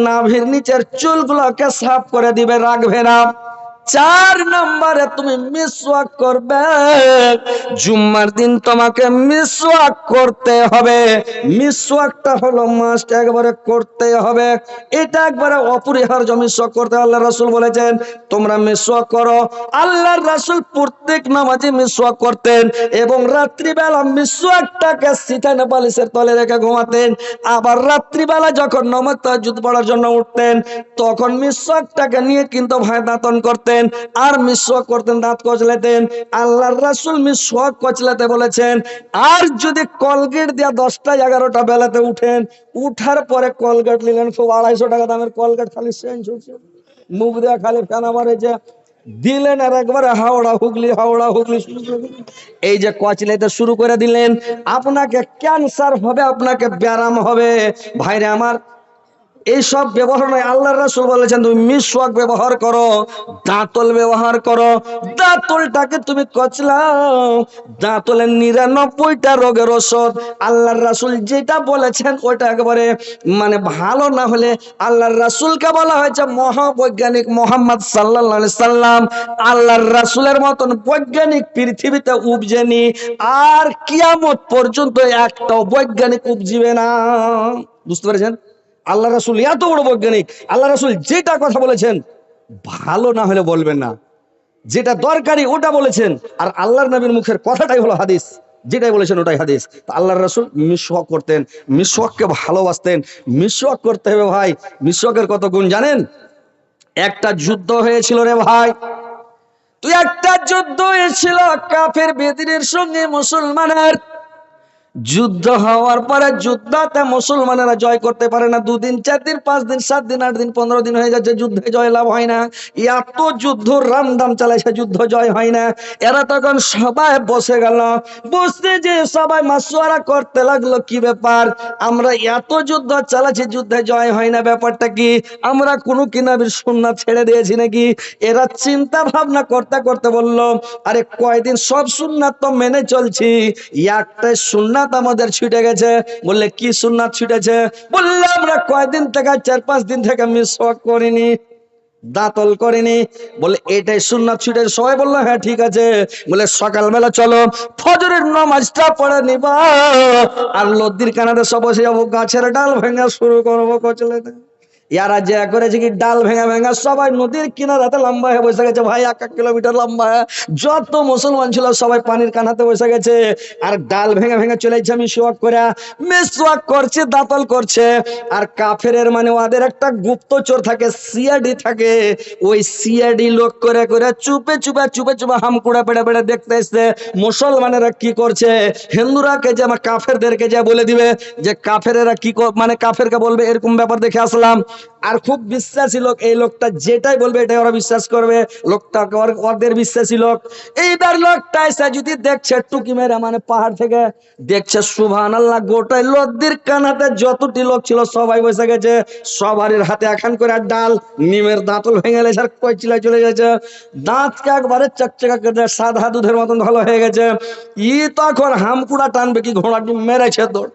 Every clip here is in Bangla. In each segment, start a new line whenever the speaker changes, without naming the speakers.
নাভির নিচের চুলগুলোকে সাফ করে দিবে রাখবে না চার নম্বরে তুমি মিসওয়াক করবে। জুম্মার দিন তোমাকে মিসওয়াক করতে হবে। মিসওয়াকটা হলো মাস্ট একবারে করতে হবে। এটা একবারে অপরিহার্য মিসওয়াক করতে আল্লাহ রাসূল বলেছেন, তোমরা মিসওয়াক করো। আল্লাহর রাসূল প্রত্যেক নামাজে মিসওয়াক করতেন এবং রাত্রিবেলা মিসওয়াকটাকে সিটানে বালিশের তলে রেখে ঘুমাতেন। আবার রাত্রিবেলা যখন নমাজ তাহাজ্জুদ পড়ার জন্য উঠতেন, তখন মিসওয়াকটাকে নিয়ে কিন্তু ভাই দাঁতন করতেন। আর মিসওয়াক করতেন, দাঁত কচলাতেন। আল্লাহর রাসূল মিসওয়াক কচলাতে বলেছেন, আর যদি কলগেট দিয়া দশটা এগারোটা বেলাতে উঠেন, উঠার পরে কলগেট নিলেন খুব আড়াইশো টাকা দামের কলগেট খালি চেঞ্জ হচ্ছে মুখ দেওয়া খালি ফেনা মারেছে। দিলেন আর একবারে হাওড়া হুগলি হাওড়া হুগলি। এই যে কচলাইতে শুরু করে দিলেন, আপনাকে ক্যান্সার হবে, আপনাকে ব্যারাম হবে। ভাইরে আমার এইসব ব্যবহার নয়। আল্লাহ রাসূল বলেছেন, তুমি মিসওয়াক ব্যবহার করো, দাঁতল ব্যবহার করো। দাঁতলটাকে তুমি কচলাও। দাঁতলের নিরানব্বইটা রোগের ওষুধ আল্লাহর রাসুল যেটা বলেছেন ওটা একেবারে মানে ভালো না হলে আল্লাহর রাসুলকে বলা হয়েছে, মহাবৈজ্ঞানিক মোহাম্মদ আলাইহি সাল্লাম, আল্লাহর রাসূলের মতন বৈজ্ঞানিক পৃথিবীতে উপজেনি আর কিয়ামত পর্যন্ত একটাও বৈজ্ঞানিক উপজিবে না। বুঝতে পেরেছেন? আল্লাহ রাসুল এত বড় বৈজ্ঞানিক, আল্লাহ রাসুল যেটা কথা বলেছেন, ভালো না হলে বলবেন না। যেটা দরকারি ওটা বলেছেন, আর আল্লাহর নবীর মুখের কথাটাই হলো হাদিস। যেটাই বলেছেন ওটাই হাদিস। তো আল্লাহর রাসুল মিসওয়াক করতেন, মিসওয়াককে ভালোবাসতেন। মিসওয়াক করতে হবে ভাই। মিসওয়াকের কত গুণ জানেন? একটা যুদ্ধ হয়েছিল রে ভাই। তুই একটা যুদ্ধ হয়েছিল কাফের বেদিনের সঙ্গে মুসলমানের। যুদ্ধ হওয়ার পরে যুদ্ধতে মুসলমানেরা জয় করতে পারে না। দুদিন চার দিন পাঁচ দিন সাত দিন আট দিন পনেরো দিন হয়ে যাচ্ছে, যুদ্ধে জয় লাভ হয় না। এত যুদ্ধ রামদাম চালাইছে যুদ্ধ জয় হয় না। এরা তখন সবাই বসে গেল। বসতে যে সবাই মাসুয়ারা করতে লাগল, কি ব্যাপার? আমরা এত যুদ্ধ চালাচ্ছি, যুদ্ধে জয় হয় না, ব্যাপারটা কি? আমরা কোনো কিনাবির সুন্নাত ছেড়ে দিয়েছি নাকি? এরা চিন্তা ভাবনা করতে করতে বলল, আরে কয়দিন সব সুন্নাত তো মেনে চলছি। একটাই সুন্নাত আমাদের ছুটে গেছে। বললে, কি সুন্নাত ছুটেছে? বললে, আমরা কয়দিন থেকে, চার পাঁচ দিন থেকে মিস করিনি, দাঁতল করেনি। বলে এটাই সুন্নাত ছুটে সবাই বলল হ্যাঁ ঠিক আছে। বলে সকালবেলা চলো, ফজরের নামাজটা পড়ে নিবা। আর লদ্দির কানাতে সব গাছের ডাল ভেঙে শুরু করব কচলে ইয়ারা যে করেছে কি? ডাল ভেঙা ভেঙা সবাই নদীর কিনারাতে লম্বা হয়ে বসে গেছে। ভাই, এক এক কিলোমিটার লম্বা যত মুসলমান ছিল সবাই পানির কানাতে বসে গেছে। আর ডাল ভেঙে ভেঙে চলে যাচ্ছে আমি শোয়াক করে মিসওয়াক করছে, দাতল করছে। আর কাফেরের মানে ওদের একটা গুপ্তচর থাকে, সিআইডি থাকে। ওই সিআইডি লোক করে করে চুপে চুপে চুপে চুপে হাম কুড়া পেড়ে পেড়ে দেখতে এসছে। মুসলমানেরা কি করছে? হিন্দুরাকে যে আমার কাফেরদেরকে যে বলে দিবে যে কাফেরেরা কি মানে কাফেরকে বলবে? এরকম ব্যাপার দেখে আসলাম। আর খুব বিশ্বাসী লোক এই লোকটা যেটাই বলবে এটাই ওরা বিশ্বাস করবে। লোকটা ওদের বিশ্বাসী লোক। এইবার লোকটা এসে যদি দেখছে টুকি মেরে মানে পাহাড় থেকে, দেখছে সুভান আল্লাহ গোটাই লদ্দির কানাতে যতটি লোক ছিল সবাই বসে গেছে। সবারই হাতে এখন করে ডাল, নিমের দাঁতল ভেঙে গেছে আর কইচিলা চলে গেছে। দাঁতকে একবারে চকচকা করে সাদা দুধের মতন ভালো হয়ে গেছে। ই তখন হামকুড়া টানবে কি ঘোড়াটি মেরেছে দৌড়।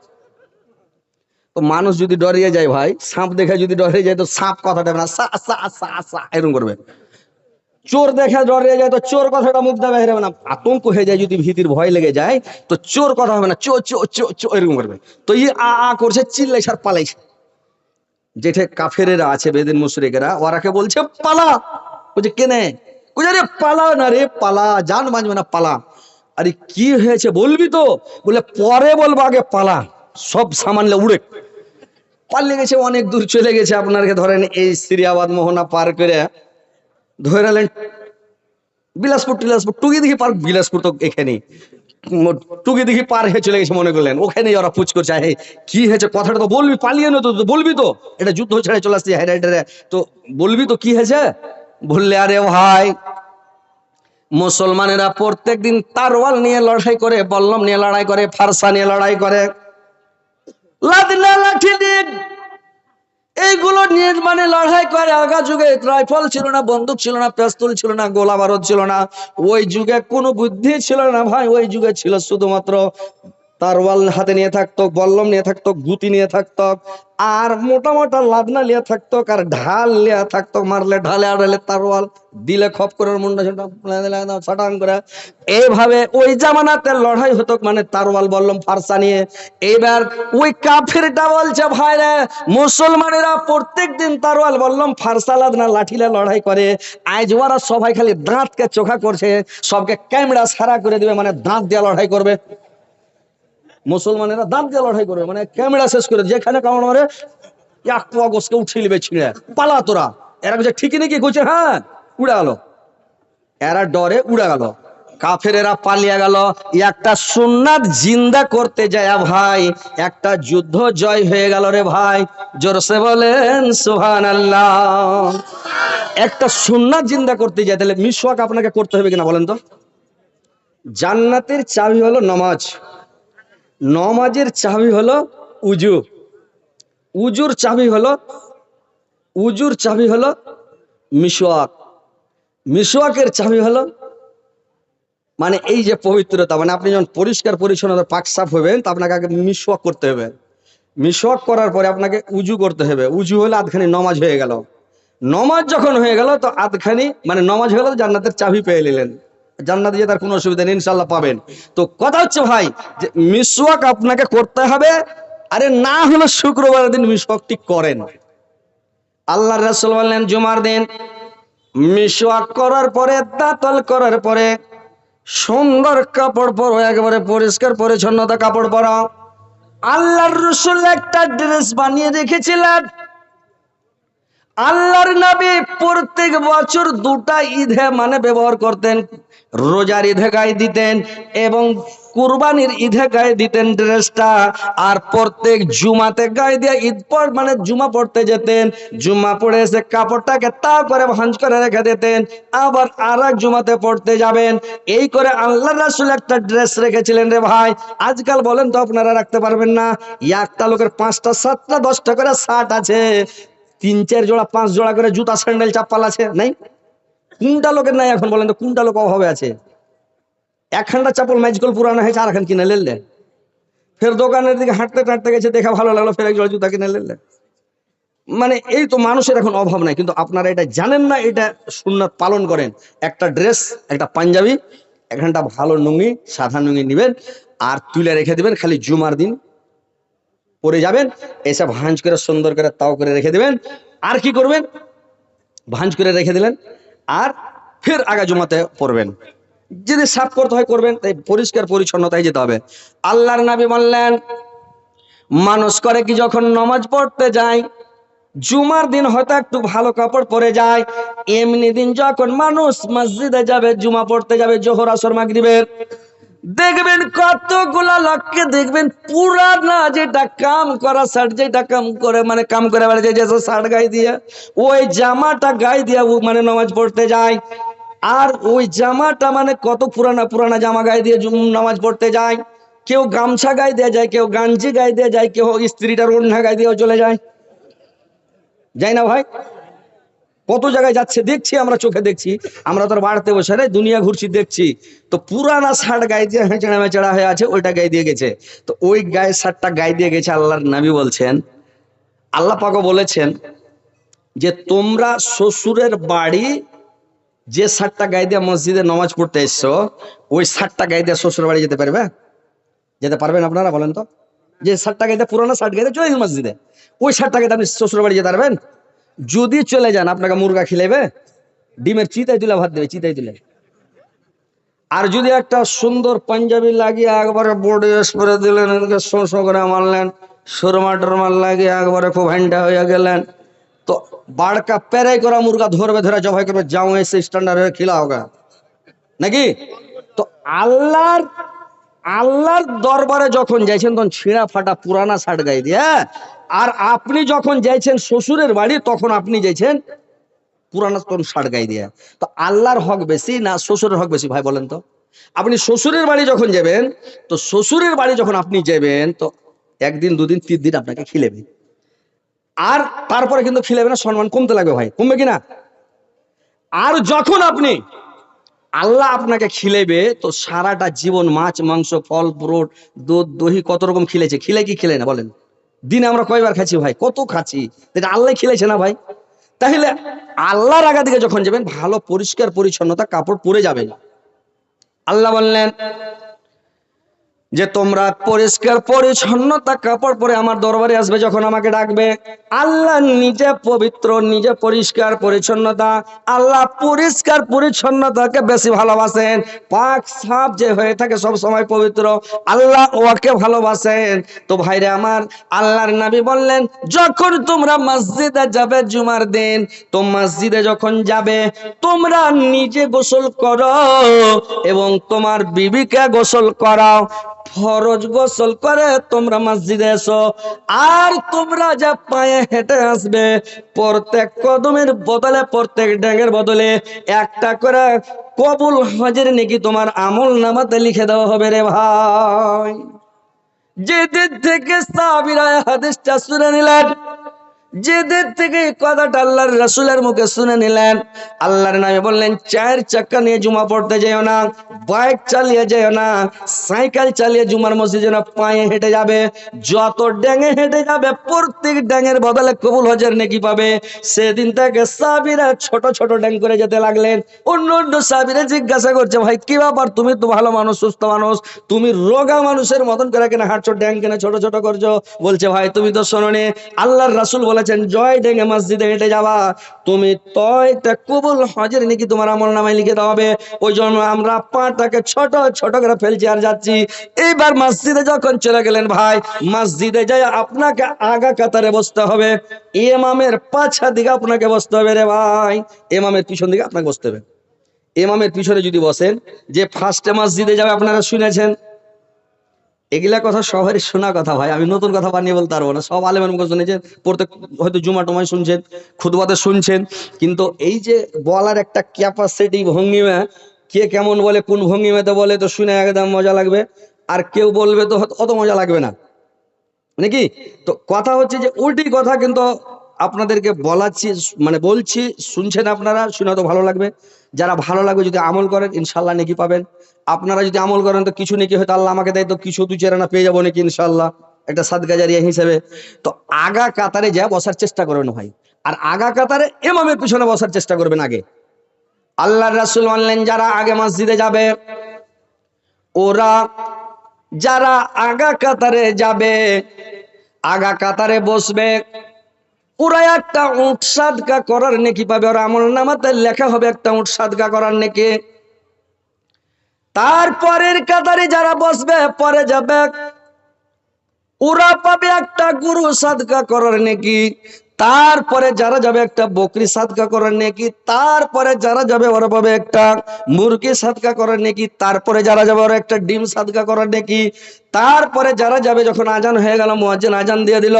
তো মানুষ যদি ডরিয়ে যায় ভাই, সাপ দেখে যদি ডরিয়ে যায়, তো সাপ কথাটা হবে না, সা সা সা সা, এরকম করবে। চোর দেখে ডরিয়ে যায়, তো চোর কথাটা মুখ দেবে হেরবে না। আতঙ্ক হয়ে যায় যদি ভীতির ভয় লেগে যায়, তো চোর কথা হবে না চো চো চো চো এরকম করবে। তো ই আ আ করছে, চিল্লাইছে আর পালাইছে। যেঠে কাফেরেরা আছে, বেদিন মুশরিকেরা ওরাকে বলছে, পালা! বলছে, কেনে? আরে পালা না রে, পালা জান বাঁচবে না, পালা। আরে কি হয়েছে বলবি তো? বলে, পরে বলব আগে পালা, সব সামানলে উড়ে। পালিয়ে গেছে, অনেক দূর চলে গেছে। আপনাকে ধরেন এই সিরিয়াবাদ মোহনা পার করে ধরে নিলেন বিলাসপুর, টিলাসপুর টুকি দেখি পার বিলাসপুর তো এখানে টুকি দেখি পার হয়ে চলে গেছে মনে করলেন। ওখানে ওরা পুচ করছে। হে কি হয়েছে? কথাটা তো বলবি, পালিয়ে না তো বলবি তো। এটা যুদ্ধ ছেড়ে চলে আসছে হ্যাঁ তো বলবি তো কি হয়েছে? বললে, আরে ভাই, মুসলমানেরা প্রত্যেক দিন তারওয়াল নিয়ে লড়াই করে, বল্লম নিয়ে লড়াই করে, ফারসা নিয়ে লড়াই করে। লাঠি এইগুলো নিয়ে মানে লড়াই করে। আগা যুগে রাইফল ছিল না, বন্দুক ছিল না, পেস্তুল ছিল না গোলা বারুদ ছিল না। ওই যুগে কোনো বুদ্ধি ছিল না ভাই, ওই যুগে ছিল শুধুমাত্র তারওয়াল হাতে নিয়ে থাকতো বল্লম নিয়ে থাকতো, গুতি নিয়ে থাকতো, আর মোটা মোটা লাদনা নিয়ে থাকতো, আর ঢাল নিয়ে থাকতো, মারলে ঢালে আড়ালে তারওয়াল দিলে খপ করে মুন্ডা ছাটাং করে। এইভাবে ওই জামানাতে লড়াই হতো মানে তারওয়াল বল্লম ফারসা নিয়ে। এবার ওই কাফিরটা বলছে, ভাই রে, মুসলমানেরা প্রত্যেক দিন তারওয়াল বল্লম ফারসা, লাদনা, লাঠিলে লড়াই করে। আজ ওরা সবাই খালি দাঁতকে চোখা করছে, সবকে ক্যামেরা সারা করে দিবে মানে দাঁত দিয়ে লড়াই করবে। মুসলমানেরা দাঁত দিয়ে লড়াই করবে মানে ক্যামেরা শেষ করে যেখানে কামড় মারে, এক পোয়া গোসকে উঠিয়ে নিবে ছিঁড়ে। পালা তোরা। এরা বলছে, ঠিকই নাকি কইছে? হ্যাঁ উড়ে গেল। এরা ডরে উড়ে গেল। কাফের এরা পালিয়ে গেল। একটা সুন্নাত জিন্দা করতে যায় ভাই। একটা যুদ্ধ জয় হয়ে গেল রে ভাই। জোরসে বলেন সুহান আল্লাহ একটা সুন্নাত জিন্দা করতে যায়, তাহলে মিসওয়াক আপনাকে করতে হবে কিনা বলেন তো? জান্নাতের চাবি হলো নামাজ। নমাজের চাবি হলো উজু। উজুর চাবি হলো, উজুর চাবি হলো মিসওয়াক মিসওয়াকের চাবি হলো মানে এই যে পবিত্রতা মানে আপনি যখন পরিষ্কার পরিচ্ছন্নতা পাক সাফ হবেন, তা আপনাকে আগে মিসওয়াক করতে হবে। মিসওয়াক করার পরে আপনাকে উজু করতে হবে। উজু হলে আধখানি নমাজ হয়ে গেল। নমাজ যখন হয়ে গেল, তো আধখানি মানে নমাজ হয়ে গেল, জান্নাতের চাবি পেয়ে নিলেন। জান্নাতে যে তার কোনো অসুবিধা নেই ইনশাল্লাহ পাবেন। তো কথা হচ্ছে ভাই, যে মিসওয়াক আপনাকে করতে হবে, আরে না হলে শুক্রবারের দিন মিসওয়াকটি করেন। আল্লাহ রাসূল বললেন, জুমার দিন মিসওয়াক করার পরে, দাঁতল করার পরে, সুন্দর কাপড় পরো, একেবারে পরিষ্কার, পরিচ্ছন্নতা কাপড় পরাও। আল্লাহর রসুল একটা ড্রেস বানিয়ে রেখেছিলেন আল্লাহর নবী প্রত্যেক বছর দুটা ঈদে মানে ব্যবহার করতেন। রোজার ঈদে গায়ে দিতেন এবং কুরবানির ঈদে গায়ে দিতেন ড্রেসটা। আর প্রত্যেক জুমাতে গায়ে দিয়ে ঈদ পর মানে জুমা পড়তে যেতেন। জুমা পড়ে এসে কাপড়টাকে তা করে ভাঁজ করে রেখে দিতেন। আবার আর এক জুমাতে পড়তে যাবেন। এই করে আল্লাহ রাসুল একটা ড্রেস রেখেছিলেন রে ভাই। আজকাল বলেন তো আপনারা রাখতে পারবেন না। একটা লোকের পাঁচটা, সাতটা, দশটা করে শার্ট আছে। তিন, চার জোড়া, পাঁচ জোড়া করে জুতা স্যান্ডেল, চাপ্পাল আছে? নাই? কোনটা লোকের নাই এখন বলেন তো? কোনটা লোক অভাবে আছে? একখানটা চাপল ম্যাজিক্যাল পুরানো হয়েছে আর এখন কিনে লেলে ফের দোকানের দিকে হাঁটতে টাঁটতে গেছে, দেখা ভালো লাগল, ফের এক জোড়া জুতা কিনে লেলে মানে এই তো মানুষের এখন অভাব নাই, কিন্তু আপনারা এটা জানেন না, এটা সুন্নাত পালন করেন। একটা ড্রেস, একটা পাঞ্জাবি, একখানটা ভালো নুঙ্গি সাদা নুঙ্গি নেবেন, আর তুলে রেখে দিবেন, খালি জুমার দিন পরে যাবেন এসে ভাঁজ করে, সুন্দর করে, তাও করে রেখে দেবেন। আর কি করবেন? ভাঁজ করে রেখে দিলেন, আর ফের আগা জমাতে পড়বেন। যদি সাফ করতে হয়, করবেন, তাই পরিষ্কার, পরিচ্ছন্নতায় যেতে হবে। আল্লাহর নবী বললেন, মানুষ করে কি যখন নমাজ পড়তে যায়, জুমার দিন হয়তো একটু ভালো কাপড় পরে যায়, এমনি দিন যখন মানুষ মসজিদে যাবে, জুমা পড়তে যাবে, জোহর, আসর, মাগরিবের দেখবেন কতগুলা লোককে দেখবেন পুরানা যেটা কাম করা শার্ট যেটা কাম করে মানে কাম করে বেড়াচ্ছে যে শার্ট গায়ে দিয়ে, ওই জামাটা গায়ে দিয়ে মানে নামাজ পড়তে যায়। আর ওই জামাটা মানে কত পুরানা পুরানা জামা গায়ে দিয়ে নামাজ পড়তে যায়। কেউ গামছা গায়ে দিয়ে যায়, কেউ গাঞ্জি গায়ে দিয়ে যায়, কেউ স্ত্রীটার ওড়না গায়ে দিয়েও চলে যায়। যাই না ভাই? কত জায়গায় যাচ্ছে দেখছি, আমরা চোখে দেখছি। আমরা তো বাড়তে বসে রে দুনিয়া ঘুরছি, দেখছি। তো পুরানা শার্ট গায়ে দিয়ে হেঁচড়া মেচড়া হয়ে আছে, ওইটা গায়ে দিয়ে গেছে। তো ওই গায়ে শার্টটা গায়ে দিয়ে গেছে আল্লাহর নবী বলছেন। আল্লাহ পাকও বলেছেন যে, তোমরা শ্বশুরের বাড়ি যে শার্টটা গায়ে দিয়ে মসজিদে নামাজ পড়তে এসছো, ওই শার্টটা গায়ে দিয়ে শ্বশুর বাড়ি যেতে পারবে? যেতে পারবেন আপনারা বলেন তো? যে শার্টটা গায়ে দিয়ে, পুরানো শার্ট গায়ে চলে মসজিদে, ওই শার্টটা গায়ে আপনি শ্বশুর বাড়ি যেতে পারবেন? যদি চলে যান, আপনাকে মুরগা খিলাইবে, ডিমের চিতাই তুলে ভাত দেবে, চিতাই তুলে। আর যদি একটা সুন্দর পাঞ্জাবি লাগিয়ে একবারে বডি স্প্রে দিলেন শো শো করে মারলেন, সুরমা টরমা লাগিয়ে একবারে খুব হ্যান্ডা হয়ে গেলেন, তো বাড়কা পেরাই করা মুরগা ধরবে, ধরে জবাই করবে, যাও এসে স্ট্যান্ডার্ড হয়ে খিলা হোগা। নাকি? তো আল্লাহর আল্লাহর দরবারে যখন যাইছেন, তখন ছিঁড়া ফাটা পুরানা শার্ট গায়ে দিয়ে হ্যাঁ? আর আপনি যখন যাইছেন শ্বশুরের বাড়ি, তখন আপনি যাইছেন পুরানা কোন শার্ট গায়ে দিয়ে। তো আল্লাহর হক বেশি না শ্বশুরের হক বেশি, ভাই বলেন তো? আপনি শ্বশুরের বাড়ি যখন যাবেন, তো শ্বশুরের বাড়ি যখন আপনি যাবেন, তো একদিন, দুদিন, তিন দিন আপনাকে খিলেবে। আর তারপরে কিন্তু খিলেবে না, সম্মান কমতে লাগবে ভাই। কমবে কিনা আর যখন আপনি, আল্লাহ আপনাকে খিলেবে, তো সারাটা জীবন মাছ, মাংস, ফল ফ্রুট দুধ দহি কত রকম খিলেছে? খিলে কি, খিলে না, বলেন। দিনে আমরা কয়বার খাচ্ছি ভাই? কত খাচ্ছি? আল্লাহ খেলেছে না ভাই? তাহলে আল্লাহর আগা দিকে যখন যাবেন, ভালো পরিষ্কার পরিচ্ছন্নতা, কাপড় পরে যাবেন। আল্লাহ বললেন যে তোমরা পরিষ্কার পরিচ্ছন্নতা কাপড় পরে আমার দরবারে আসবে যখন আমাকে ডাকবে। আল্লাহ নিজে পবিত্র, নিজে পরিষ্কার পরিচ্ছন্নতা। আল্লাহ পরিষ্কার পরিচ্ছন্নতাকে বেশি ভালোবাসেন। পাক সাপ যে হয়ে থাকে সব সময় পবিত্র, আল্লাহ ওকে ভালোবাসেন। তো ভাইরে আমার, আল্লাহর নবী বললেন, যখন তোমরা মসজিদে যাবে জুমার দিন, তো মসজিদে যখন যাবে, তোমরা নিজে গোসল করো এবং তোমার বিবিকে গোসল করাও। ফরজ গোসল করে তোমরা মসজিদে এসো। আর তোমরা যা পায়ে হেঁটে আসবে, প্রত্যেক কদমের বদলে, প্রত্যেক ড্যাঙের বদলে একটা করে কবুল হজের নাকি তোমার আমল নামাতে লিখে দেওয়া হবে রে ভাই। যেদিন থেকে সাবিরা হাদিসটা শুনে নিলেন যেদের থেকে কথাটা আল্লাহর রাসূলের মুখে শুনে নিলেন, আল্লাহর নামে বললেন চার চাক্কা নিয়ে জুমা পড়তে যেও না, বাইক চালিয়ে যেও না, সাইকেল চালিয়ে জুমার মসজিদে না পায়ে হেঁটে যাবে, যত ড্যাঙে হেঁটে যাবে, প্রত্যেক ড্যাঙের বদলে কবুল হজের নেকি পাবে। সেদিন থেকে সাবিরা ছোট ছোট ড্যাং করে যেতে লাগলেন। অন্য অন্য সাবিরে জিজ্ঞাসা করছে, ভাই, কি ব্যাপার? তুমি তো ভালো মানুষ, সুস্থ মানুষ, তুমি রোগা মানুষের মতন করে কেনা হাঁটছো ড্যাং কেনা ছোট ছোট করছ? বলছে, ভাই, তুমি তো শোনোনি, আল্লাহর রাসূল বলেছেন, জয় ডেঙ্গে মসজিদে হেঁটে যাওয়া তুমি তয়টা কবুল হজের নাকি তোমার আমল নামায় লিখে দেওয়া হবে? ওই জন্য আমরা পাটাকে ছোট ছোট করে ফেলছি আর যাচ্ছি। এইবার মসজিদে যখন চলে গেলেন ভাই, মসজিদে যাই আপনাকে আগা কাতারে বসতে হবে। ইমামের পাছা দিকে আপনাকে বসতে হবে রে ভাই। এমামের পিছন দিকে আপনাকে বসতে হবে। এমামের পিছনে যদি বসেন, যে ফার্স্টে মসজিদে যাবে আপনারা শুনেছেন এগুলা কথা সবারই শোনা কথা ভাই। আমি নতুন কথা বানিয়ে বলতে পারব না। সব আলেমের মুখে শুনেছেন প্রত্যেক হয়তো জুমা টমায় শুনছেন খুদবাতে শুনছেন। কিন্তু এই যে বলার একটা ক্যাপাসিটি ভঙ্গিমা, কে কেমন বলে, কোন ভঙ্গিমাতে বলে, তো শুনে একদম মজা লাগবে। আর কেউ বলবে তো অত মজা লাগবে না। নাকি? তো কথা হচ্ছে যে উল্টি কথা কিন্তু আপনাদেরকে বলাচ্ছি মানে বলছি, শুনছেন আপনারা, শুনে তো ভালো লাগবে। যারা ভালো লাগবে যদি আমল করেন, ইনশাল্লাহ নাকি পাবেন। আপনারা যদি আমল করেন, তো কিছু নাকি হয়তো আল্লাহ আমাকে দেয়, তো কিছু দু চেরানা পেয়ে যাব নাকি, ইনশাল্লাহ। একটা সাদগাজারিয়া হিসেবে। তো আগা কাতারে যা বসার চেষ্টা করবেন ভাই। আর আগা কাতারে এমামের পিছনে বসার চেষ্টা করবেন আগে। আল্লাহ রাসূল মানলেন, যারা আগে মসজিদে যাবে, ওরা যারা আগা কাতারে যাবে, আগা কাতারে বসবে ওরা একটা উঠ সাদকা করার নেকি পাবে। ওরা আমল নামাতে লেখা হবে একটা উঠ সাদকা করার নেকি। তারপরের কাতারে যারা বসবে, পরে যাবে। ওরা পাবে একটা গুরু সাদকা করার নেকি। তারপরে যারা যাবে একটা বকরি সাদকা করার নেকি। তারপরে যারা যাবে ওরা পাবে একটা মুরগি সাদকা করার নেকি। তারপরে যারা যাবে ওরা একটা ডিম সাদকা করার নেকি। তারপরে যারা যাবে, যখন আজান হয়ে গেল, মুয়াজ্জিন আজান দিয়ে দিল,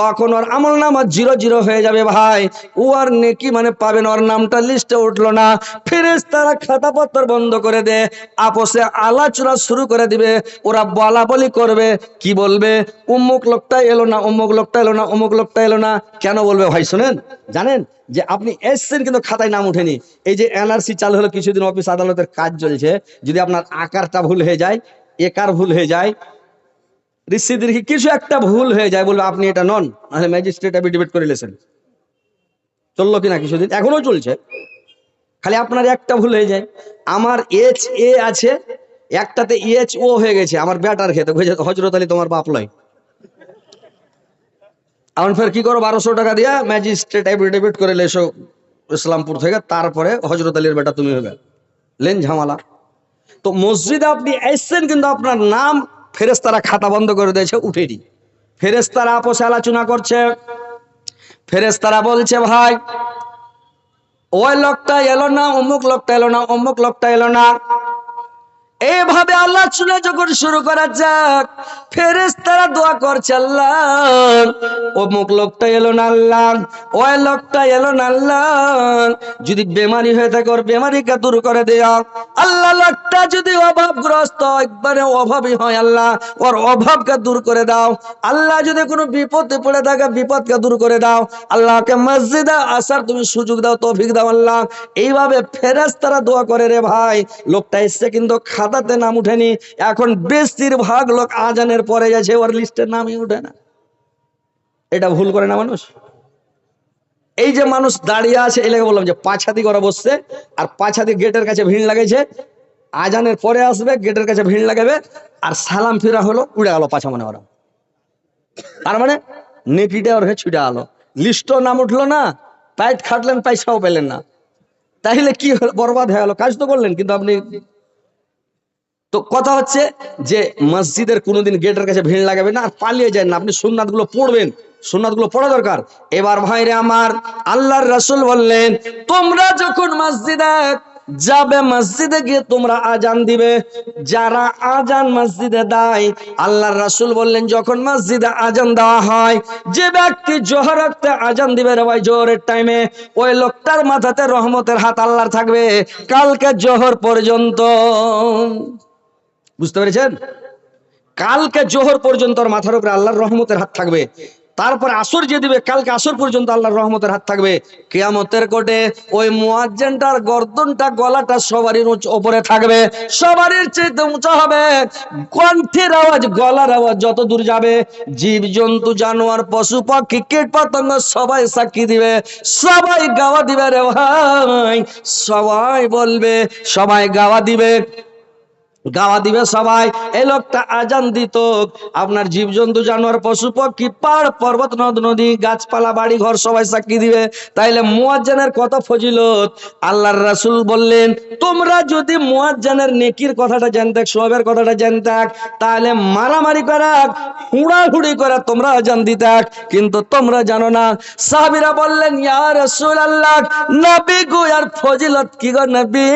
তখন ওর আমল নামা জিরো জিরো হয়ে যাবে ভাই। ও আর নেকি মানে পাবেন ওর নামটা লিস্টে উঠল না। ফিরেস তারা খাতাপত্র বন্ধ করে দে আপোষে আলোচনা শুরু করে দিবে, ওরা বলা বলি করবে, কি বলবে? অমুক লোকটা এলো না অমুক লোকটা এলো না অমুক লোকটা এলো না। কেন বলবে ভাই, শুনেন? জানেন যে আপনি এসছেন কিন্তু খাতায় নাম উঠেনি এই যে এনআরসি চালু হলো, কিছুদিন অফিস আদালতের কাজ চলছে। যদি আপনার আকারটা ভুল হয়ে যায় একার ভুল হয়ে যায়? দীর্ঘি কিছু একটা ভুল হয়ে যায় বলবে আপনি এটা নন। নাহলে ম্যাজিস্ট্রেট অ্যাফিডেভিট করে লেছেন। চলল কিনা কিছুদিন? এখনও চলছে। খালি আপনার একটা ভুল হয়ে যায়। আমার এইচ এ আছে, একটাতে এইচ ও হয়ে গেছে, আমার ব্যাটার খেতে। হজরত আলী, তোমার বাপ লয়। এখন ফের কি করো, বারোশো টাকা দিয়া ম্যাজিস্ট্রেট অ্যাফিডেভিট করে লেসো ইসলামপুর থেকে, তারপরে হজরত আলীর বেটা তুমি হবে লেন ঝামালা। তো মসজিদে আপনি এসছেন কিন্তু আপনার নাম ফেরেস্তারা খাতা বন্ধ করে দিয়েছে উঠেনি ফেরেস্তারা আপোষে আলোচনা করছে। ফেরেস্তারা বলছে, ভাই, ওই লোকটা এলো না, অমুক লোকটা এলো না, অমুক লোকটা এলো না। এইভাবে আল্লাহ চুলে যখন শুরু করা যাক ফেরেস তারা দোয়া করছে, আল্লাহ, অমুক লোকটা এলো না, আল্লাহ, ওই লোকটা এলো না, আল্লাহ, যদি বেমারি হয়ে থাকে ওর বেমারিকে দূর করে দেয়া আল্লাহ লোকটা যদি অভাবগ্রস্ত, একবারে অভাবী হয়, আল্লাহ, ওর অভাবকে দূর করে দাও। আল্লাহ যদি কোনো বিপদে পড়ে থাকে, বিপদকে দূর করে দাও। আল্লাহকে মসজিদে আসার তুমি সুযোগ দাও, তৌফিক দাও, আল্লাহ। এইভাবে ফেরেস তারা দোয়া করে রে ভাই, লোকটা এসছে কিন্তু খাতাতে নাম উঠেনি। এখন বেশিরভাগ লোক আজানের পরে যাচ্ছে ওর লিস্টের নামই উঠে না। এটা ভুল করে না মানুষ? এই যে মানুষ দাঁড়িয়ে আছে, এই লাগে বললাম যে পাছাদি করা বসছে, আর পাছাদি গেটের কাছে ভিড় লাগাইছে আজানের পরে আসবে, গেটের কাছে ভিড় লাগাবে, আর সালাম ফিরা হলো, উড়ে গেল পাছা মনে ওরা তার মানে নেকিটা ওর ছুটে আলো। লিস্টও নাম উঠল না, পাইট খাটলেন পয়সাও পেলেন না। তাইলে কি? বরবাদ হয়ে গেল। কাজ তো করলেন, কিন্তু আপনি তো কথা হচ্ছে যে মসজিদের কোনোদিন গেটের কাছে ভিড় লাগাবে না, আর পালিয়ে যায় না। আপনি সুন্নাতগুলো পড়বেন সুন্নাতগুলো পড়া দরকার। এবার ভাইরে আমার, আল্লাহর রাসূল বললেন, তোমরা যখন মসজিদে যাবে, মসজিদে গিয়ে তোমরা আজান দিবে। যারা আজান মসজিদে দেয়, আল্লাহর রাসূল বললেন, যখন মসজিদে আজান দেওয়া হয়, যে ব্যক্তি জোহর রাখতে আজান দিবে রে ভাই জোহরের টাইমে ওই লোকটার মাথাতে রহমতের হাত আল্লাহর থাকবে। কালকে জোহর পর্যন্ত বুঝতে পেরেছেন? কালকে জোহর পর্যন্ত মাথার উপরে আল্লাহর রহমতের হাত থাকবে। তারপর আসর যে দিবে, কালকে আসর পর্যন্ত আল্লাহর রহমতের হাত থাকবে। কেয়ামতের কোটে ওই মুয়াজ্জেনটার গর্দনটা, গলাটা সবারই ওপরে থাকবে। সবারই চেয়ে উঁচা হবে। কণ্ঠের আওয়াজ, গলার আওয়াজ যত দূর যাবে জীব জন্তু জানোয়ার, পশু, পাখি, কীট পতঙ্গ সবাই সাক্ষী দিবে। সবাই গাওয়া দিবে রে ভাই। সবাই বলবে, সবাই গাওয়া দিবে। গাওয়া দিবে সবাই। এই লোকটা আজান দিত। আপনার জীবজন্তু, জানোয়ার, পশু, পক্ষী পাহাড় পর্বত, নদ, নদী, গাছপালা, বাড়ি, ঘর, সবাই সাক্ষী দিবে। তাইলে মুয়াজ্জানের কত ফজিলত? আল্লাহর রাসূল বললেন, তোমরা যদি মুয়াজ্জানের নেকির কথাটা জানতে সবের কথাটা জানতে তাহলে মারামারি করা হুড়াহুড়ি করা তোমরা আজান দিতে। কিন্তু তোমরা জানো না। সাহাবীরা বললেন, ইয়া রাসূলুল্লাহ, নবী গো আর ফজিলত কি গো নবী?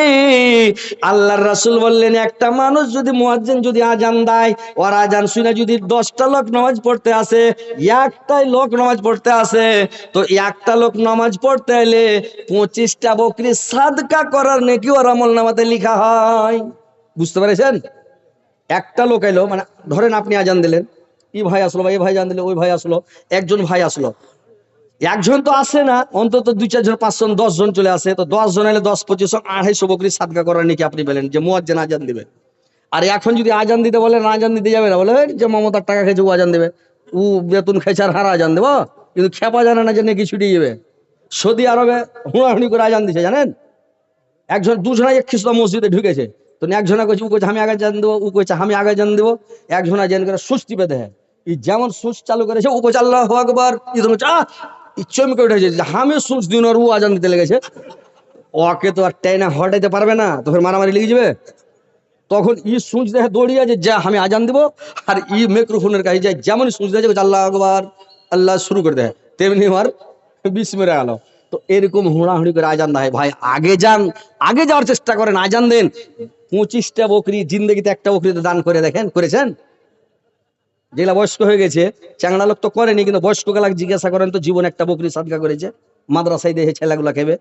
আল্লাহর রাসূল বললেন, একটা মানুষ যদি মুয়াজ্জিন যদি আজান দেয়, ওর আজান শুনে যদি দশটা লোক নামাজ পড়তে আসে, একটাই লোক নামাজ পড়তে আসে, তো একটা লোক নামাজ পড়তে এলে পঁচিশটা বকরি সাদকা করার নাকি ওর আমল নামাতে লেখা হয়। বুঝতে পেরেছেন? একটা লোক এলো মানে ধরেন আপনি আজান দিলেন ই ভাই আসলো বা এই ভাই জান দিলে, ওই ভাই আসলো, একজন ভাই আসলো। একজন তো আসে না, অন্তত দুই চারজন পাঁচজন দশ জন চলে আসে, তো দশ জন এলে দশ, পঁচিশ আড়াইশো বকরি সাদকা করার নাকি আপনি পেলেন যে মুয়াজ্জেন আজান দিবে। আর এখন যদি আজান দিতে বলে, না আজান দিতে যাবে না, বলে যে মমতার টাকা খেয়েছে, ও আজান দেবে। ও বেতন খেয়েছে আর হারা আজান দেবো। কিন্তু খেপা জানে না যে নাকি ছুটি যাবে সৌদি আরবে হুড়াহুড়ি করে আজান দিছে, জানেন? একজন, দুজনা এক খ্রিস্ট মসজিদে ঢুকেছে। তো একজনা কইছে, ও কইছে, আমি আগে জান দেবো। ও কইছে, আমি আগে জান দেবো। একজনা জান করে সুচ টিপে দেয় ই যেমন সুচ চালু করেছে, ও কইছে, আল্লাহ আকবার। ই আহ! ই চমকে উঠেছে আমি সুচ দিন আর ও আজান দিতে লেগেছে। ওকে তো আর টাইনা হটাইতে পারবে না। তো ফের মারামারি লেগে যাবে? তখন ই সুচ দেখে দৌড়িয়ে যে যা আমি আজান দিব। আর ই মাইক্রোফোনের কাছে যায় যেমন সুচ দেখে বলছে, আল্লাহ আকবার আল্লাহ শুরু করে দেয়। তেমনি আমার বিষ মেরে গেল তো এরকম হুড়াহুড়ি করে আজান দেয়। ভাই আগে যান আগে যাওয়ার চেষ্টা করেন আজান দেন। পঁচিশটা বকরি জিন্দগিতে একটা বকরিতে দান করে দেখেন করেছেন? যেগুলা বয়স্ক হয়ে গেছে চ্যাংড়া লোক তো করেনি কিন্তু বয়স্ক গেলা জিজ্ঞাসা করেন তো জীবন একটা বকরি সাদকা করেছে। মাদ্রাসায় দিয়ে ছেলেগুলা খেবে।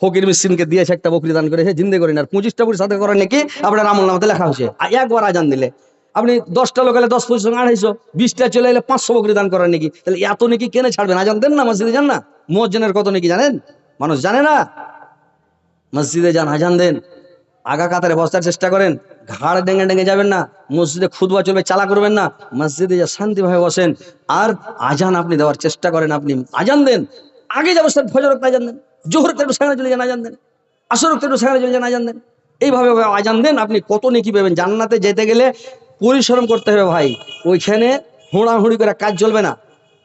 ফকির মিসকিনকে দিয়েছে একটা বকরি দান করেছে, জিন্দে করেন আর পঁচিশটা বকরি সাথে করেন নাকি? আপনার আমল নামাতে লেখা হয়েছে। একবার আজান দিলে। আপনি দশটা লোক এলে দশ পঁচিশ আড়াইশো, বিশটা চলে এলে পাঁচশো বকরি দান করেন নাকি? তাহলে এত নাকি কেনে ছাড়বেন? আজান দেন না, মসজিদে যান না। মসজিদের কত নাকি জানেন? মানুষ জানে না। মসজিদে যান, আজান দেন। আগা কাতারে বসার চেষ্টা করেন। ঘাড় ডেঙে ডেঙে যাবেন না। মসজিদে খুদবা চলবে, চালা করবেন না। মসজিদে যা শান্তিভাবে বসেন। আর আজান আপনি দেওয়ার চেষ্টা করেন আপনি। আজান দেন। আগে যাব স্যার, ফজর আজান দেন। জোহর একটু সেখানে চলে যান, আজান দেন। আসর একটু সেখানে চলে যান, আজান দেন। এইভাবে আজান দেন, আপনি কত নেকি পাবেন? জান্নাতে যেতে গেলে পরিশ্রম করতে হবে ভাই। ওইখানে হুড়াহুড়ি করে কাজ চলবে না।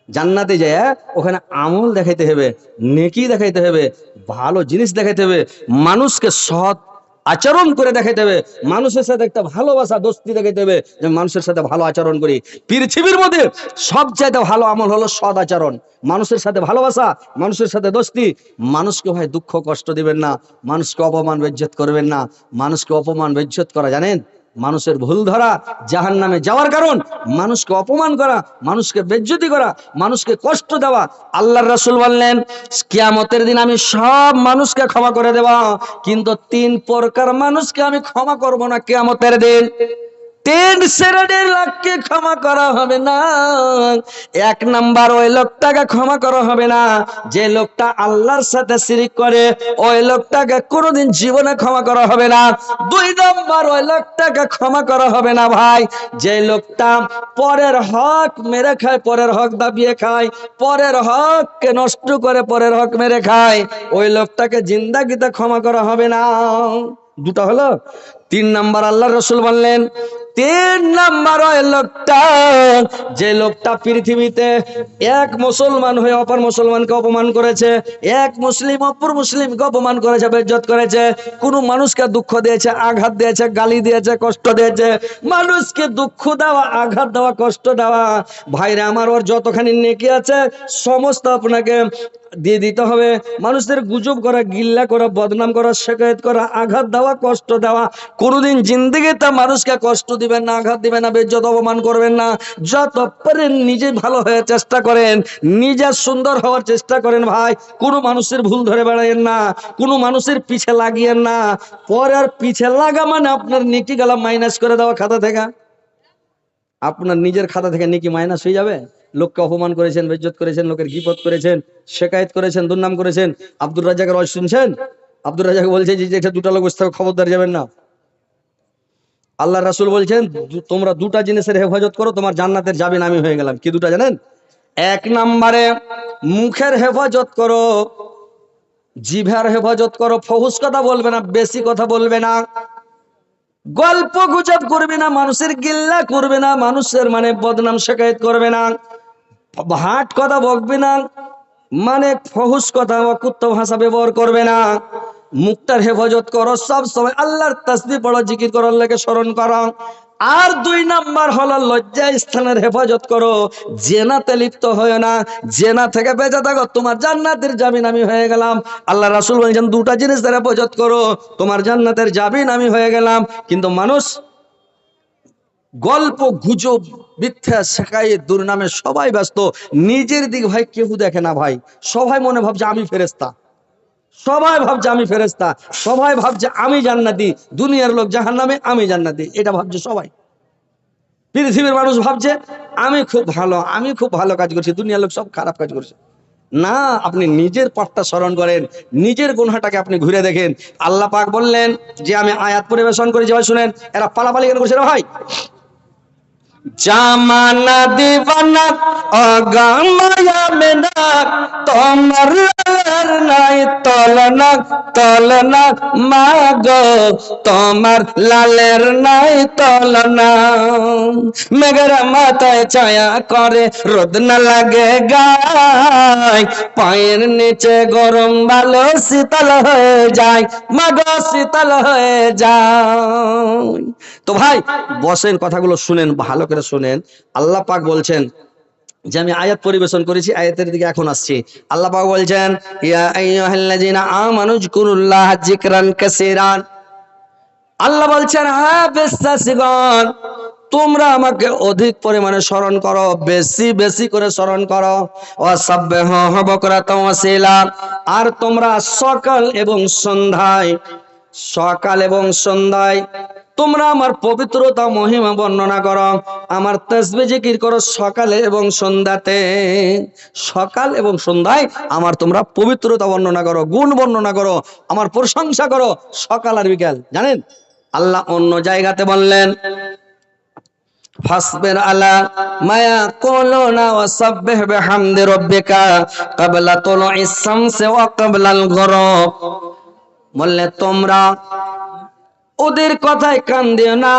জান্নাতে যায়, ওখানে আমল দেখাইতে হবে, নেকি দেখাইতে হবে, ভালো জিনিস দেখাইতে হবে, মানুষকে সৎ আচরণ করে দেখাইতে হবে। মানুষের সাথে একটা ভালোবাসা, দোস্তি দেখাইতে হবে যে মানুষের সাথে ভালো আচরণ করি। পৃথিবীর মধ্যে সবচাইতে ভালো আমল হলো সৎ আচরণ। মানুষের সাথে ভালোবাসা, মানুষের সাথে দোস্তি। মানুষকে ভাই দুঃখ, কষ্ট দিবেন না। মানুষকে অপমান, বেজ্জত করবেন না। মানুষকে অপমান, বেজ্জত করা, জানেন? মানুষের ভুল ধরা জাহান নামে যাওয়ার কারণ, মানুষকে অপমান করা, মানুষকে বেজ্জতি করা, মানুষকে কষ্ট দেওয়া। আল্লাহর রাসুল বললেন, কিয়ামতের দিন আমি সব মানুষকে ক্ষমা করে দেওয়া কিন্তু তিন প্রকার মানুষকে আমি ক্ষমা করব না কিয়ামতের দিন। তিন শ্রেণির লোককে ক্ষমা করা হবে না। এক নাম্বার, ওই লোকটাকে ক্ষমা করা হবে না। যে লোকটা আল্লাহর সাথে শিরিক করে, ওই লোকটাকে কোনোদিন জীবনে ক্ষমা করা হবে না। দুই নাম্বার, ওই লোকটাকে ক্ষমা করা হবে না ভাই। যে লোকটা পরের হক মেরে খায়, পরের হক দাবিয়ে খায়, পরের হককে নষ্ট করে পরের হক মেরে খায়, ওই লোকটাকে জিন্দাগিতে ক্ষমা করা হবে না। দুটা হলো। তিন নাম্বার আল্লাহ রসুল বললেন যে লোকটা পৃথিবীতে এক মুসলমান হয়ে অপর মুসলমানকে অপমান করেছে, এক মুসলিম অপর মুসলিমকে অপমান করেছে করেছে, কোন মানুষকে দুঃখ দিয়েছে, আঘাত দিয়েছে, গালি দিয়েছে, কষ্ট দিয়েছে, মানুষকে দুঃখ দেওয়া, আঘাত দেওয়া, কষ্ট দেওয়া। ভাইরে, আমার ওর যতখানি নেকি আছে, সমস্ত আপনাকে দিয়ে দিতে হবে। মানুষদের গুজব করা, গিল্লা করা, বদনাম করা শেখায়ত করা, আঘাত দেওয়া, কষ্ট দেওয়া, কোনোদিন জিন্দিগিতে মানুষকে কষ্ট দিবেন না, আঘাত দিবেন না, বেজ্জত অপমান করবেন না। যত পারেন নিজে ভালো হয়ে চেষ্টা করেন, নিজে সুন্দর হওয়ার চেষ্টা করেন ভাই, কোনো মানুষের ভুল ধরে বেড়াইয়েন না, কোনো মানুষের পিছে লাগিয়েন না। পরের পিছে লাগা মানে আপনার নিকি গেলা মাইনাস করে দেওয়া খাতা থেকে। আপনার নিজের খাতা থেকে নেকি মাইনাস হয়ে যাবে। লোককে অপমান করেছেন, বেজ্জত করেছেন, লোকের গিপত করেছেন শেখায়ত করেছেন, দুর্নাম করেছেন। আব্দুর রাজাকের রস শুনছেন? আব্দুর রাজাকে বলছে, যে যেটা দুটা লোক বসে খবরদার যাবেন না। আল্লাহ রাসূল বলছেন তোমরা দুটা জিনিসের হেফাজত করো, তোমার জান্নাতের যাবেন আমি হয়ে গেলাম। কি দুটা জানেন? এক নম্বরে, মুখের হেফাজত করো, জিভার হেফাজত করো, ফহুস কথা বলবে না, বেশি কথা বলবে না। গল্প গুজব করবে না, মানুষের গিল্লা করবে না, মানুষের মানে বদনাম শেখায়ত করবে না। হাট কথা বকবে না মানে ফহুস কথা অকুত্ত ভাষা ব্যবহার করবে না। মুক্তার হেফাজত করো, সব সময় আল্লাহর তসবি পড়ো, জিকির করো, আল্লাহকে স্মরণ করো। আর দুই নাম্বার হলো লজ্জা স্থানের হেফাজত করো। জেনাতে লিপ্ত হয় না, জেনা থেকে বেঁচে থাকো, তোমার জান্নাতের জামিন আমি হয়ে গেলাম। আল্লাহ রাসুল বলেছেন, দুটা জিনিসের হেফাজত করো, তোমার জান্নাতের জামিন আমি হয়ে গেলাম। কিন্তু মানুষ গল্প, গুজব, মিথ্যা, শেখাই, দুর্নামে সবাই ব্যস্ত। নিজের দিক ভাই কেউ দেখে না ভাই। সবাই মনে ভাবছে, আমি ফেরেস্তা সবাই ভাবছে আমি ফেরেস্তা সবাই ভাবছে আমি জান্নাতি, দুনিয়ার লোক জাহান নামে আমি জান্নাতি, এটা ভাবছে সবাই। পৃথিবীর মানুষ ভাবছে, আমি খুব ভালো, আমি খুব ভালো কাজ করছি, দুনিয়ার লোক সব খারাপ কাজ করছে। না, আপনি নিজের পথটা স্মরণ করেন, নিজের গুনহাটাকে আপনি ঘুরে দেখেন। আল্লাহ পাক বললেন যে, আমি আয়াত পরিবেশন করেছি, ভাই শুনেন, এরা পালাপালি কেন করছে রে ভাই? জামানা দিবানা, অগামায়া মেনা তোমার নাই তলনা তলনা মাগো, তোমার লালের নাই তলনা মেঘের মাথায় ছায়া করে, রোদ না লাগে গায়। পায়ের নিচে গরম ভালো শীতল হয়ে যায়, মাগো শীতল হয়ে যায়। তো ভাই বসেন কথাগুলো শুনেন, ভালো করে শুনেন, আল্লাহ পাক বলছেন যে আমি আয়াত পরিবেশন করেছি, আয়াতের দিকে এখন আসছি। আল্লাহ পাক বলছেন, ইয়া আল্লাহ বলছেন হ্যাঁ বিশ্বাসীগণ তোমরা আমাকে অধিক পরিমাণে স্মরণ করো, বেশি বেশি করে স্মরণ করো। আর তোমরা সকাল এবং সন্ধ্যায়, সকাল এবং সন্ধ্যায় তোমরা আমার পবিত্রতা, মহিমা বর্ণনা করো। আমার তসবি জিকির করো সকালে এবং সন্ধ্যাতে। সকাল এবং সন্ধ্যায় আমার তোমরা পবিত্রতা বর্ণনা করো, গুণ বর্ণনা করো, আমার প্রশংসা করো সকাল আর বিকাল। জানেন? আল্লাহ অন্য জায়গাতে বললেন, ফাসবির আলা মায়া কুলুনা বিহামদি রাব্বিকা ওয়া ক্বাবলাল গুরুব। বললে, তোমরা ওদের কথায় কান দিও না।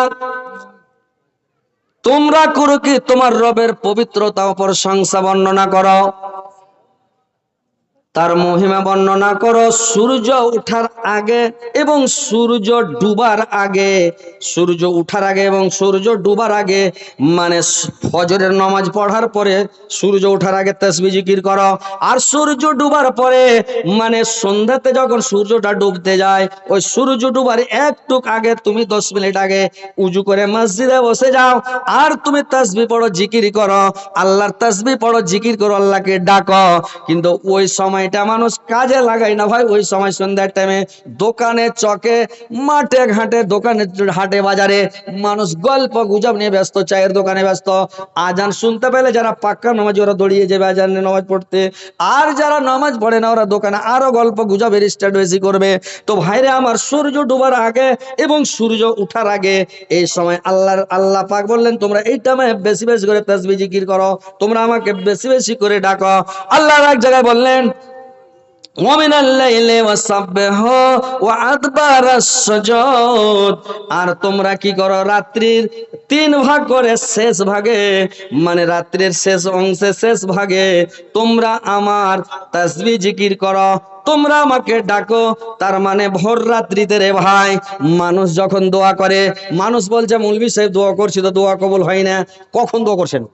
তোমরা করো কি? তোমার রবের পবিত্রতা ও প্রশংসা বর্ণনা করো। তার মহিমা বর্ণনা করো, সূর্য উঠার আগে এবং সূর্য ডুবার আগে। সূর্য উঠার আগে এবং সূর্য ডুবার আগে মানে ফজরের নামাজ পড়ার পরে সূর্য উঠার আগে তসবি জিকির করো। আর সূর্য ডুবার পরে মানে সন্ধ্যাতে যখন সূর্যটা ডুবতে যায়, ওই সূর্য ডুবার একটু আগে তুমি দশ মিনিট আগে উজু করে মসজিদে বসে যাও আর তুমি তসবি পড়ো, জিকির করো। আল্লাহর তসবি পড়ো, জিকির করো, আল্লাহকে ডাকো। কিন্তু ওই সময়টা মানুষ কাজে লাগায় না ভাই। ওই সময় সন্ধ্যার টাইমে দোকানে চকে, মাঠে ঘাটে দোকানে হাটে বাজারে মানুষ গল্প গুজব নিয়ে ব্যস্ত, চায়ের দোকানে ব্যস্ত। আজান শুনতে পেলে যারা পাক্কা নামাজ ওরা দড়িয়ে যাবে আজান নামাজ পড়তে। আর যারা নামাজ পড়ে না, ওরা দোকানে আরও গল্প গুজবের স্টার্ট বেশি করবে। তো ভাইরে আমার সূর্য ডুবার আগে এবং সূর্য উঠার আগে এই সময় আল্লাহর আল্লাহ পাক বললেন, তোমরা এই টাইমে বেশি বেশি করে তাসবিহ জিকির করো। তোমরা আমাকে বেশি বেশি করে ডাকো। আল্লাহ এক জায়গায় বললেন আর তোমরা কি করো, রাত্রির তিন ভাগ করে শেষ ভাগে মানে রাত্রির শেষ অংশে শেষ ভাগে, তোমরা আমার তাসবিহ জিকির করো, তোমরা আমাকে ডাকো, তার মানে ভোর রাত্রিতে রে ভাই, মানুষ যখন দোয়া করে, মানুষ বলছে, মৌলভী সাহেব দোয়া করছি তো দোয়া কবল হয় না। কখন দোয়া করছেন?